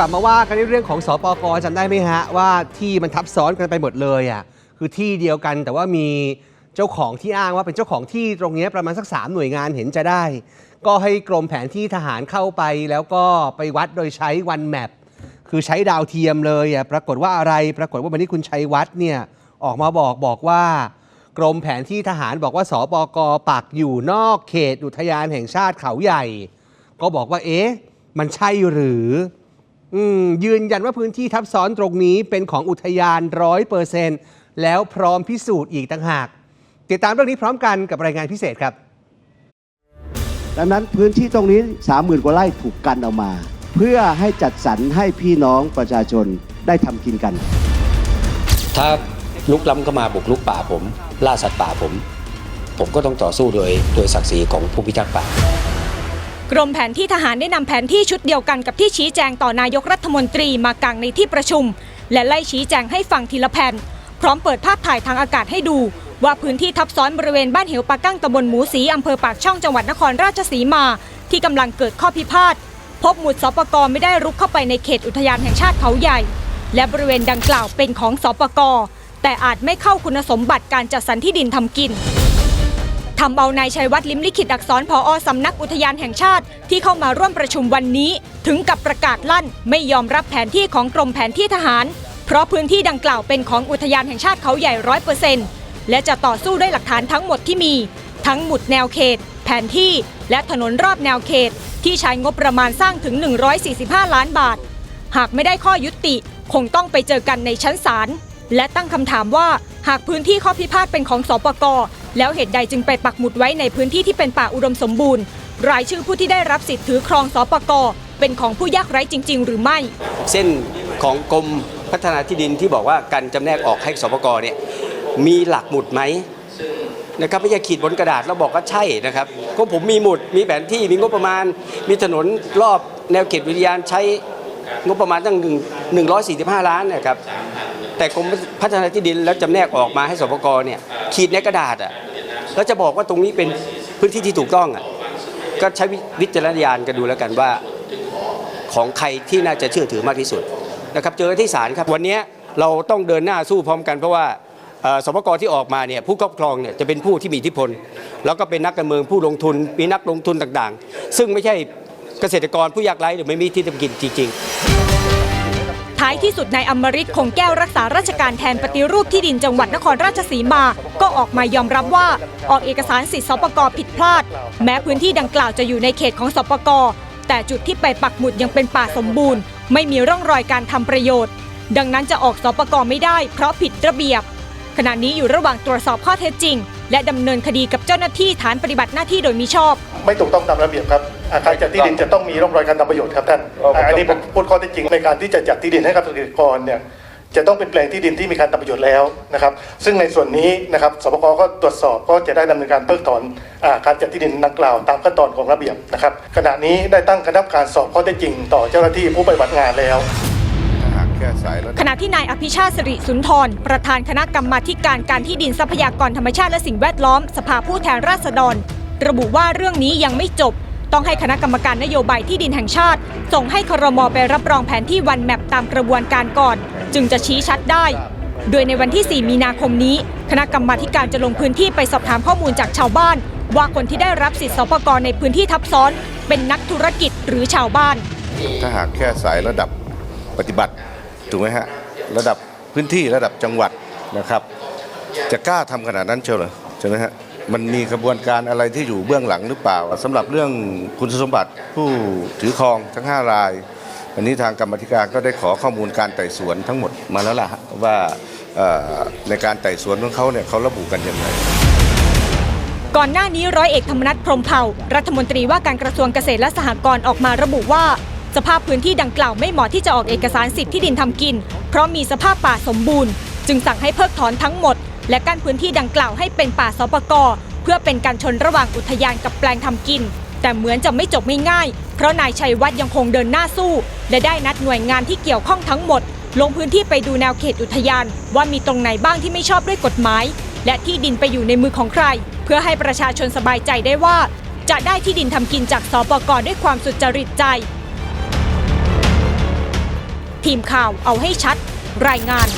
กลับมาว่ากันในเรื่องของสปกจำได้ไหมฮะ ว่าที่มันทับซ้อนกันไปหมดเลยอะคือที่เดียวกันแต่ว่ามีเจ้าของที่อ้างว่าเป็นเจ้าของที่ตรงนี้ประมาณสักสามหน่วยงานเห็นจะได้ ก็ให้กรมแผนที่ทหารเข้าไป แล้วก็ไปวัดโดยใช้วันแมปคือใช้ดาวเทียมเลยอะปรากฏว่าอะไร ปรากฏว่าวันนี้คุณชัยวัฒน์เนี่ยออกมาบอกบอกว่า กรมแผนที่ทหารบอกว่าสปกปักอยู่นอกเขตอุทยานแห่งชาติเขาใหญ่ ก็บอกว่าเอ๊ะมันใช่หรือ ยืนยันว่าพื้นที่ทับซ้อนตรงนี้เป็นของอุทยานร้อยเปอร์เซนแล้วพร้อมพิสูจน์อีกต่างหาก ติดตามเรื่องนี้พร้อมกันกับรายงานพิเศษครับ ดังนั้นพื้นที่ตรงนี้ 30,000 กว่าไร่ถูกกันเอามา เพื่อให้จัดสรรให้พี่น้องประชาชนได้ทำกินกัน ถ้าลุกล้ำเข้ามาบุกลุกป่าผม ล่าสัตว์ป่าผม ผมก็ต้องต่อสู้โดยโดยศักดิ์ศรีของผู้พิทักษ์ป่า กรมแผนที่ทหารได้นำแผนที่ชุดเดียวกันกับที่ชี้แจงต่อนายกรัฐมนตรีมากางในที่ประชุม และไล่ชี้แจงให้ฟังทีละแผ่น พร้อมเปิดภาพถ่ายทางอากาศให้ดู ว่าพื้นที่ทับซ้อนบริเวณบ้านเหวปากั้งตำบลหมูสีอำเภอปากช่องจังหวัดนครราชสีมา ที่กำลังเกิดข้อพิพาทพบหมุดสปกไม่ได้รุกเข้าไปในเขตอุทยานแห่งชาติเขาใหญ่ และบริเวณดังกล่าวเป็นของสปกแต่อาจไม่เข้าคุณสมบัติการจัดสรรที่ดินทำกิน ทำเอานายชัยวัฒน์ลิมลิขิตอักษรผอสำนักอุทยานแห่งชาติ ที่เข้ามาร่วมประชุมวันนี้ ถึงกับประกาศลั่นไม่ยอมรับแผนที่ของกรมแผนที่ทหาร เพราะพื้นที่ดังกล่าวเป็นของอุทยานแห่งชาติเขาใหญ่ร้อยเปอร์เซ็นต์และจะต่อสู้ด้วยหลักฐานทั้งหมดที่มี ทั้งหมุดแนวเขต แผนที่ และถนนรอบแนวเขต ที่ใช้งบประมาณสร้างถึง 145 ล้านบาท หากไม่ได้ข้อยุติ คงต้องไปเจอกันในชั้นศาลและตั้งคำถามว่าหากพื้นที่ข้อพิพาทเป็นของสปก แล้วเหตุใดจึงไปปักหมุดไว้ในพื้นที่ที่เป็นป่าอุดมสมบูรณ์ รายชื่อผู้ที่ได้รับสิทธิ์ถือครองสปกเป็นของผู้ยากไร้จริง ๆ หรือไม่ เส้นของกรมพัฒนาที่ดินที่บอกว่าการจำแนกออกให้สปกเนี่ยมีหลักหมุดไหมนะครับไม่ใช่ขีดบนกระดาษแล้วบอกว่าใช่นะครับก็ผมมีหมุดมีแผนที่มีงบประมาณ มีถนนรอบแนวเขตวิทยานใช้งบประมาณตั้งหนึ่งหนึ่งร้อยสี่สิบห้าล้านนะครับแต่กรมพัฒนาที่ดินแล้วจำแนกออกมาให้สปกเนี่ยขีดในกระดาษอะ แล้วจะบอกว่าตรงนี้เป็นพื้นที่ที่ถูกต้องอะก็ใช้วิจารณญาณกันดูแล้วกันว่าของใครที่น่าจะเชื่อถือมากที่สุดนะครับเจอที่ศาลครับวันนี้เราต้องเดินหน้าสู้พร้อมกันเพราะว่าสปกที่ออกมาเนี่ยผู้ครอบครองเนี่ยจะเป็นผู้ที่มีอิทธิพล แล้วก็เป็นนักการเมืองผู้ลงทุนมีนักลงทุนต่างๆ ซึ่งไม่ใช่เกษตรกรผู้ยากไร้หรือไม่มีที่ทำกินจริง ๆ ท้ายที่สุดนายอมริตคงแก้วรักษาราชการแทนปฏิรูปที่ดินจังหวัดนครราชสีมา ก็ออกมายอมรับว่าออกเอกสารสิทธิสปกผิดพลาด แม้พื้นที่ดังกล่าวจะอยู่ในเขตของสปกแต่จุดที่ไปปักหมุดยังเป็นป่าสมบูรณ์ ไม่มีร่องรอยการทำประโยชน์ ดังนั้นจะออกสปกไม่ได้เพราะผิดระเบียบ ขณะนี้อยู่ระหว่างตรวจสอบข้อเท็จจริง และดำเนินคดีกับเจ้าหน้าที่ฐานปฏิบัติหน้าที่โดยมิชอบ ไม่ถูกต้องตามระเบียบครับอาคารจัดที่ดินจะต้องมีร่องรอยการทำประโยชน์ครับท่านอ่าอันนี้ผมพูดข้อเท็จจริงในการที่จะจัดที่ดินให้กับเกษตรกรเนี่ยจะต้องเป็นแปลงที่ดินที่มีการทำประโยชน์แล้วนะครับ ซึ่งในส่วนนี้นะครับสปกก็ตรวจสอบก็จะได้ดำเนินการเพิกถอนอาการจัดที่ดินดังกล่าวตามขั้นตอนของระเบียบนะครับขณะนี้ได้ตั้งคณะกรรมการสอบข้อเท็จจริง ต่อเจ้าหน้าที่ผู้ปฏิบัติงานแล้ว ขณะที่นายอภิชาติสิริสุนทร ประธานคณะกรรมาธิการการที่ดินทรัพยากรธรรมชาติและสิ่งแวดล้อม สภาผู้แทนราษฎร ระบุว่าเรื่องนี้ยังไม่จบ ต้องให้คณะกรรมการนโยบายที่ดินแห่งชาติ ส่งให้ครมไปรับรองแผนที่วันแมปตามกระบวนการก่อน จึงจะชี้ชัดได้ โดยในวันที่ 4 มีนาคมนี้ คณะกรรมาธิการจะลงพื้นที่ไปสอบถามข้อมูลจากชาวบ้าน ว่าคนที่ได้รับสิทธิสปกรในพื้นที่ทับซ้อน เป็นนักธุรกิจหรือชาวบ้าน ถ้าหากแค่สายระดับปฏิบัติ ถูกไหมฮะระดับพื้นที่ระดับจังหวัดนะครับ จะกล้าทำขนาดนั้นเชียวเหรอใช่ไหมฮะมันมีกระบวนการอะไรที่อยู่เบื้องหลังหรือเปล่าสำหรับเรื่องคุณสมบัติผู้ถือครองทั้ง 5 ราย อันนี้ทางกรรมธิการก็ได้ขอข้อมูลการไต่สวนทั้งหมดมาแล้วล่ะว่าในการไต่สวนของเขาเนี่ยเขาระบุกันยังไงก่อนหน้านี้ร้อยเอกธรรมนัฐพรมเผ่า รัฐมนตรีว่าการกระทรวงเกษตรและสหกรณ์ออกมาระบุว่า สภาพพื้นที่ดังกล่าวไม่เหมาะที่จะออกเอกสารสิทธิ์ที่ดินทำกิน เพราะมีสภาพป่าสมบูรณ์ จึงสั่งให้เพิกถอนทั้งหมด และกั้นพื้นที่ดังกล่าวให้เป็นป่าสปกเพื่อเป็นการชนระหว่างอุทยานกับแปลงทำกิน แต่เหมือนจะไม่จบไม่ง่าย เพราะนายชัยวัฒน์ยังคงเดินหน้าสู้ และได้นัดหน่วยงานที่เกี่ยวข้องทั้งหมด ลงพื้นที่ไปดูแนวเขตอุทยาน ว่ามีตรงไหนบ้างที่ไม่ชอบด้วยกฎหมาย และที่ดินไปอยู่ในมือของใคร เพื่อให้ประชาชนสบายใจได้ว่า จะได้ที่ดินทำกินจากสปกด้วยความสุจริตใจ ทีมข่าวเอาให้ชัด รายงาน